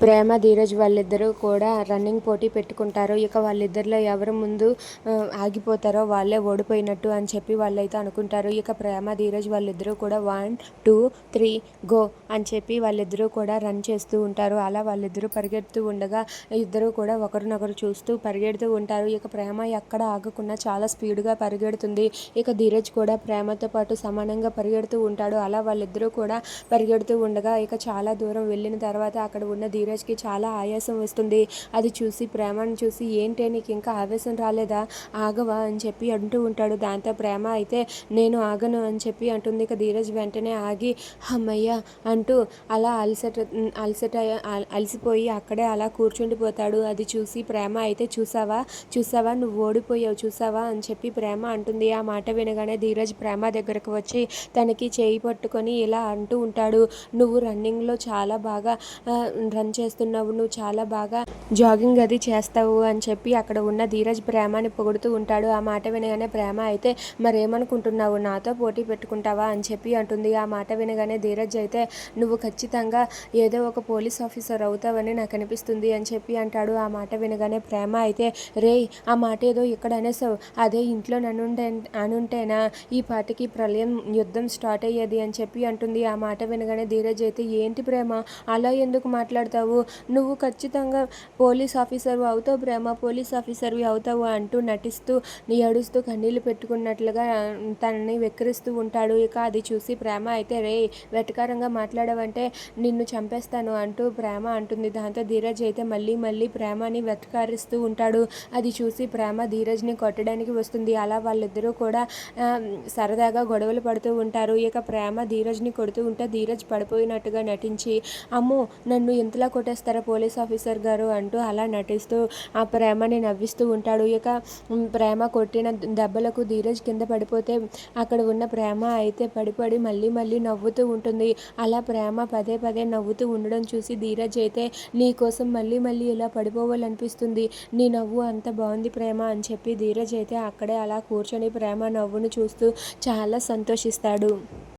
ప్రేమ ధీరజ్ వాళ్ళిద్దరూ కూడా రన్నింగ్ పోటీ పెట్టుకుంటారు. ఇక వాళ్ళిద్దరిలో ఎవరు ముందు ఆగిపోతారో వాళ్ళే ఓడిపోయినట్టు అని చెప్పి వాళ్ళైతే అనుకుంటారు. ఇక ప్రేమ ధీరజ్ వాళ్ళిద్దరూ కూడా వన్ టూ త్రీ గో అని చెప్పి వాళ్ళిద్దరూ కూడా రన్ చేస్తూ ఉంటారు. అలా వాళ్ళిద్దరూ పరిగెడుతూ ఉండగా ఇద్దరు కూడా ఒకరినొకరు చూస్తూ పరిగెడుతూ ఉంటారు. ఇక ప్రేమ ఎక్కడ ఆగకుండా చాలా స్పీడ్గా పరిగెడుతుంది. ఇక ధీరజ్ కూడా ప్రేమతో పాటు సమానంగా పరిగెడుతూ ఉంటాడు. అలా వాళ్ళిద్దరూ కూడా పరిగెడుతూ ఉండగా ఇక చాలా దూరం వెళ్ళిన తర్వాత అక్కడ ఉన్న ధీరజ్కి చాలా ఆయాసం వస్తుంది. అది చూసి ప్రేమను చూసి ఏంటి నీకు ఇంకా ఆవేశం రాలేదా? ఆగవా? అని చెప్పి అంటూ ఉంటాడు. దాంతో ప్రేమ అయితే నేను ఆగను అని చెప్పి అంటుంది. ఇక ధీరజ్ వెంటనే ఆగి అమ్మయ్య అంటూ అలా అలసట అలసట అలసిపోయి అక్కడే అలా కూర్చుండిపోతాడు. అది చూసి ప్రేమ అయితే చూసావా? చూసావా? నువ్వు ఓడిపోయావు చూసావా? అని చెప్పి ప్రేమ అంటుంది. ఆ మాట వినగానే ధీరజ్ ప్రేమ దగ్గరకు వచ్చి తనకి చేయి పట్టుకొని ఇలా అంటూ ఉంటాడు. నువ్వు రన్నింగ్లో చాలా బాగా రన్ చేస్తున్నావు నువ్వు చాలా బాగా జాగింగ్ అది చేస్తావు అని చెప్పి అక్కడ ఉన్న ధీరజ్ ప్రేమని పొగుడుతూ ఉంటాడు. ఆ మాట వినగానే ప్రేమ అయితే మరేమనుకుంటున్నావు? నాతో పోటీ పెట్టుకుంటావా? అని చెప్పి అంటుంది. ఆ మాట వినగానే ధీరజ్ అయితే నువ్వు ఖచ్చితంగా ఏదో ఒక పోలీస్ ఆఫీసర్ అవుతావని నాకు అనిపిస్తుంది అని చెప్పి అంటాడు. ఆ మాట వినగానే ప్రేమ అయితే రే ఆ మాట ఏదో ఇక్కడ అనేసావు. అదే ఇంట్లో నన్నుంటే అనుంటేనా? ఈ పాటికి ప్రళయం యుద్ధం స్టార్ట్ అయ్యేది అని చెప్పి అంటుంది. ఆ మాట వినగానే ధీరజ్ అయితే ఏంటి ప్రేమ? అలా ఎందుకు మాట్లాడతావు? నువ్వు ఖచ్చితంగా పోలీస్ ఆఫీసర్ అవుతావు ప్రేమ పోలీస్ ఆఫీసర్వి అవుతావు అంటూ నటిస్తూ ఏడుస్తూ కన్నీళ్ళు పెట్టుకున్నట్లుగా తనని వెక్కిరిస్తూ ఉంటాడు. ఇక అది చూసి ప్రేమ అయితే రే వెటకారంగా మాట్లాడవంటే నిన్ను చంపేస్తాను అంటూ ప్రేమ అంటుంది. దాంతో ధీరజ్ అయితే మళ్ళీ మళ్ళీ ప్రేమని వెటకారిస్తూ ఉంటాడు. అది చూసి ప్రేమ ధీరజ్ని కొట్టడానికి వస్తుంది. అలా వాళ్ళిద్దరూ కూడా సరదాగా గొడవలు పడుతూ ఉంటారు. ఇక ప్రేమ ధీరజ్ని కొడుతూ ఉంటే ధీరజ్ పడిపోయినట్టుగా నటించి అమ్మో నన్ను ఇంతలా కొట్టేస్తారా పోలీస్ ఆఫీసర్ గారు అంటూ అలా నటిస్తూ ఆ ప్రేమని నవ్విస్తూ ఉంటాడు. ఇక ప్రేమ కొట్టిన దెబ్బలకు ధీరజ్ కింద పడిపోతే అక్కడ ఉన్న ప్రేమ అయితే పడిపడి మళ్ళీ మళ్ళీ నవ్వుతూ ఉంటుంది. అలా ప్రేమ పదే పదే నవ్వుతూ ఉండడం చూసి ధీరజ్ అయితే నీ కోసం మళ్ళీ మళ్ళీ ఇలా పడిపోవాలనిపిస్తుంది. నీ నవ్వు అంత బాగుంది ప్రేమ అని చెప్పి ధీరజ్ అయితే అక్కడే అలా కూర్చొని ప్రేమ నవ్వును చూస్తూ చాలా సంతోషిస్తాడు.